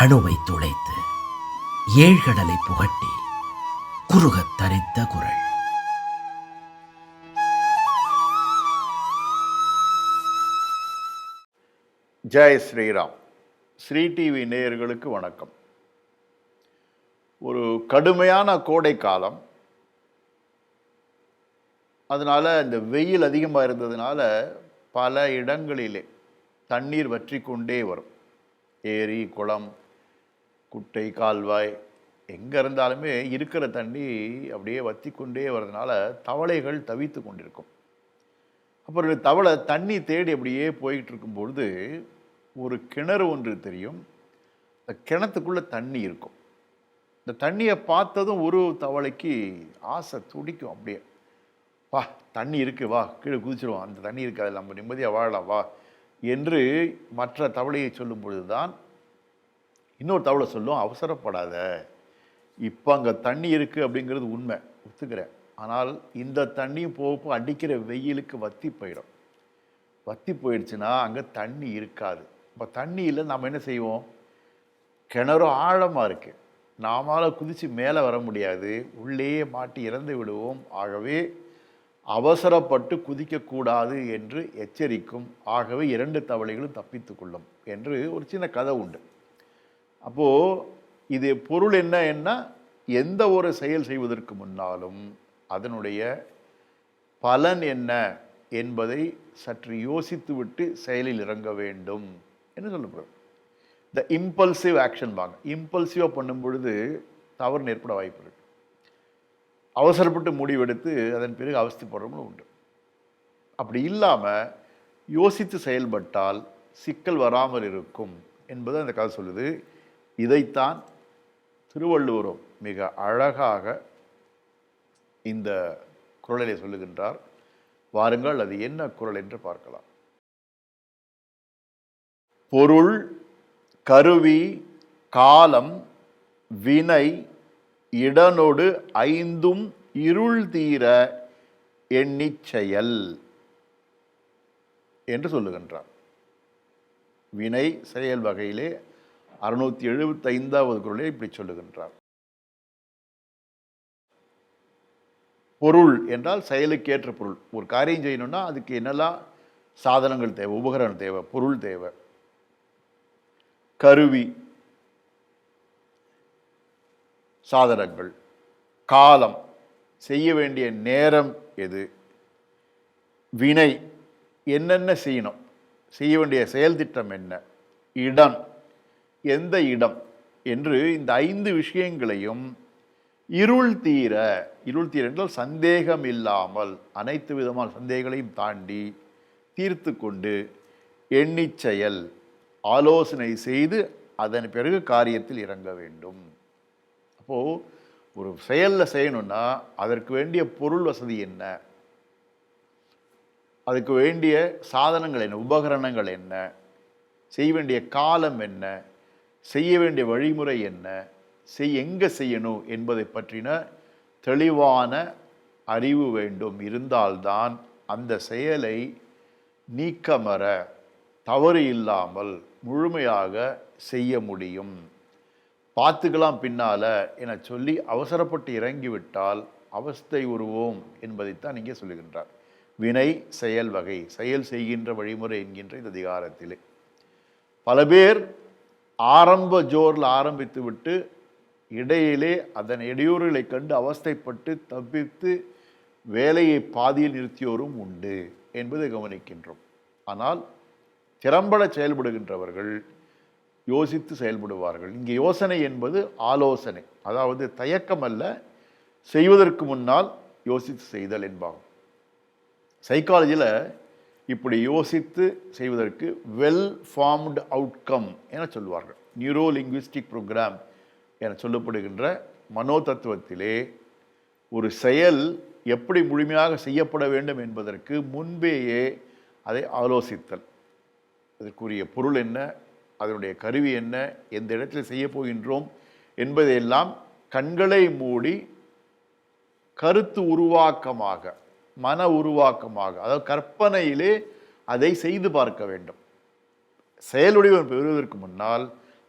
அணுவை துளைத்து ஏழ்கடலை புகட்டி குறுகத் தரித்த குரல். ஜெய் ஸ்ரீராம். ஸ்ரீ டிவி நேயர்களுக்கு வணக்கம். ஒரு கடுமையான கோடை காலம். அதனால் இந்த வெயில் அதிகமாக இருந்ததுனால பல இடங்களிலே தண்ணீர் வற்றி கொண்டே வரும். ஏரி குளம் குட்டை கால்வாய் எங்கே இருந்தாலுமே இருக்கிற தண்ணி அப்படியே வற்றி கொண்டே வர்றதுனால தவளைகள் தவித்து கொண்டிருக்கும். அப்புறம் தவளை தண்ணி தேடி அப்படியே போய்கிட்டு இருக்கும் பொழுது ஒரு கிணறு ஒன்று தெரியும். அந்த கிணத்துக்குள்ளே தண்ணி இருக்கும். இந்த தண்ணியை பார்த்ததும் ஒரு தவளைக்கு ஆசை துடிக்கும் அப்படியே. வா தண்ணி இருக்குது வா கீழே குதிச்சிடுவோம் அந்த தண்ணி இருக்காது நம்ம நிம்மதியாக வாழலாம் வா என்று மற்ற தவளையை சொல்லும் பொழுது தான் இன்னொரு தவளை சொல்லும் அவசரப்படாத. இப்போ அங்கே தண்ணி இருக்குது அப்படிங்கிறது உண்மை. ஒத்துக்கிறேன். ஆனால் இந்த தண்ணியும் போக அடிக்கிற வெயிலுக்கு வத்தி போயிடும். வத்தி போயிடுச்சுன்னா அங்கே தண்ணி இருக்காது. இப்போ தண்ணியில் நம்ம என்ன செய்வோம்? கிணறு ஆழமாக இருக்குது நாமால் குதித்து மேலே வர முடியாது. உள்ளேயே மாட்டி இறந்து விடுவோம். ஆகவே அவசரப்பட்டு குதிக்கக்கூடாது என்று எச்சரிக்கும். ஆகவே இரண்டு தவளைகளும் தப்பித்து கொள்ளும் என்று ஒரு சின்ன கதை உண்டு. அப்போது இது பொருள் என்ன என்ன எந்த ஒரு செயல் செய்வதற்கு முன்னாலும் அதனுடைய பலன் என்ன என்பதை சற்று யோசித்துவிட்டு செயலில் இறங்க வேண்டும் என்று சொல்லப்படுறது த இம்பல்சிவ் ஆக்ஷன் வாங்க இம்பல்சிவாக பண்ணும் பொழுது தவறு ஏற்பட வாய்ப்பு இருக்கு. அவசரப்பட்டு முடிவெடுத்து அதன் பிறகு அவஸ்திப்படுறவங்களும் உண்டு. அப்படி இல்லாமல் யோசித்து செயல்பட்டால் சிக்கல் வராமல் இருக்கும் என்பது அந்த கதை சொல்லுது. இதைத்தான் திருவள்ளுவரும் மிக அழகாக இந்த குரலிலே சொல்லுகின்றார். வாருங்கள் அது என்ன குரல் என்று பார்க்கலாம். பொருள் கருவி காலம் வினை இடனொடு ஐந்தும் இருள் தீர எண்ணிச் செயல் என்று சொல்லுகின்றார். வினை செயல் வகையிலே அறுநூத்தி எழுபத்தி ஐந்தாவது குரலில் இப்படி சொல்லுகின்றார். பொருள் என்றால் செயலுக்கேற்ற பொருள். ஒரு காரியம் செய்யணும்னா அதுக்கு என்னெல்லாம் சாதனங்கள் தேவை உபகரணம் தேவை பொருள் தேவை. கருவி சாதனங்கள். காலம் செய்ய வேண்டிய நேரம் எது? வினை என்னென்ன செய்யணும்? செய்ய வேண்டிய செயல் திட்டம் என்ன? இடம் எந்த இடம் என்று இந்த ஐந்து விஷயங்களையும் இருள் தீர இருள் தீர என்றால் சந்தேகம் இல்லாமல் அனைத்து விதமான சந்தேகங்களையும் தாண்டி தீர்த்து கொண்டு எண்ணிச்செயல் ஆலோசனை செய்து அதன் பிறகு காரியத்தில் இறங்க வேண்டும். அப்போது ஒரு செயலில் செய்யணும்னா அதற்கு வேண்டிய பொருள் வசதி என்ன? அதுக்கு வேண்டிய சாதனங்கள் என்ன? உபகரணங்கள் என்ன? செய்ய வேண்டிய காலம் என்ன? செய்ய வேண்டிய வழிமுறை என்ன? செய் எங்கே செய்யணும் என்பதை பற்றின தெளிவான அறிவு வேண்டும். இருந்தால்தான் அந்த செயலை நீக்கமற தவறு இல்லாமல் முழுமையாக செய்ய முடியும். பார்த்துக்கலாம் பின்னால என சொல்லி அவசரப்பட்டு இறங்கிவிட்டால் அவஸ்தை உருவோம் என்பதைத்தான் இங்கே சொல்லுகின்றார். வினை செயல் வகை. செயல் செய்கின்ற வழிமுறை என்கின்ற இந்த அதிகாரத்திலே. பல பேர் ஆரம்ப ஜோரில் ஆரம்பித்து விட்டு இடையிலே அதன் இடையூறுகளை கண்டு அவஸ்தைப்பட்டு தப்பித்து வேலையை பாதியில் நிறுத்தியோரும் உண்டு என்பதை கவனிக்கின்றோம். ஆனால் திறம்பட செயல்படுகின்றவர்கள் யோசித்து செயல்படுவார்கள். இங்கே யோசனை என்பது ஆலோசனை அதாவது தயக்கம் அல்ல செய்வதற்கு முன்னால் யோசித்து செய்தல் என்பாகும். சைக்காலஜியில் இப்படி யோசித்து செய்வதற்கு வெல் ஃபார்ம்டு அவுட்கம் என சொல்வார்கள் நியூரோ லிங்குவிஸ்டிக் ப்ரோக்ராம் என சொல்லப்படுகின்ற மனோ தத்துவத்திலே ஒரு செயல் எப்படி முழுமையாக செய்யப்பட வேண்டும் என்பதற்கு முன்பேயே அதை ஆலோசித்தல். அதற்குரிய பொருள் என்ன? அதனுடைய கருவி என்ன? எந்த இடத்தில் செய்ய போகின்றோம்? என்பதையெல்லாம் கண்களை மூடி கருத்து உருவாக்கமாக மன உருவாக்கமாக அதாவது கற்பனையிலே அதை செய்து பார்க்க வேண்டும். செயலுடையவன் பெறுவதற்கு முன்னால்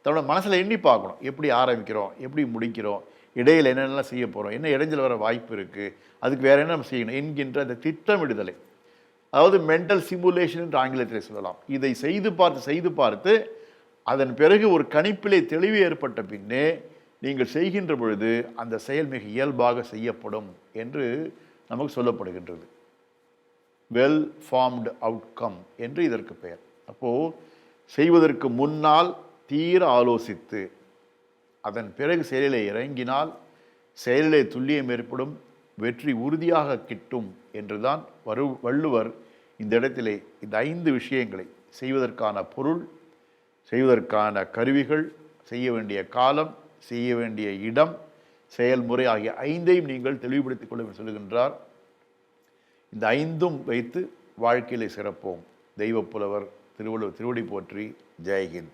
தன்னோட மனசில் எண்ணி பார்க்கணும். எப்படி ஆரம்பிக்கிறோம்? எப்படி முடிக்கிறோம்? இடையில் என்னென்னலாம் செய்ய போகிறோம் என்ன இடைஞ்சல் வர வாய்ப்பு இருக்குது அதுக்கு வேறு என்ன நம்ம செய்யணும்? என்கின்ற அந்த திட்டமிடுதலை. அதாவது மென்டல் சிமுலேஷன் என்று ஆங்கிலத்தில் சொல்லலாம். இதை செய்து பார்த்து செய்து பார்த்து அதன் பிறகு ஒரு கணிப்பிலே தெளிவு ஏற்பட்ட பின்னே நீங்கள் செய்கின்ற பொழுது அந்த செயல் மிக இயல்பாக செய்யப்படும் என்று நமக்கு சொல்லப்படுகின்றது. வெல் ஃபார்ம்டு அவுட்கம் என்று இதற்கு பெயர். அப்போது செய்வதற்கு முன்னால் தீர ஆலோசித்து அதன் பிறகு செயலிலே இறங்கினால் செயலிலே துல்லியம் ஏற்படும் வெற்றி உறுதியாக கிட்டும் என்றுதான் வரு வள்ளுவர் இந்த இடத்திலே இந்த ஐந்து விஷயங்களை செய்வதற்கான பொருள் செய்வதற்கான கருவிகள் செய்ய வேண்டிய காலம் செய்ய வேண்டிய இடம் செயல்முறை ஆகிய ஐந்தையும் நீங்கள் தெளிவுபடுத்திக் கொள்ள சொல்லுகின்றார். இந்த ஐந்தும் வைத்து வாழ்க்கையிலே சிறப்போம். தெய்வப்புலவர் திருவள்ளுவர் திருவடி போற்றி ஜெயஹிந்த்.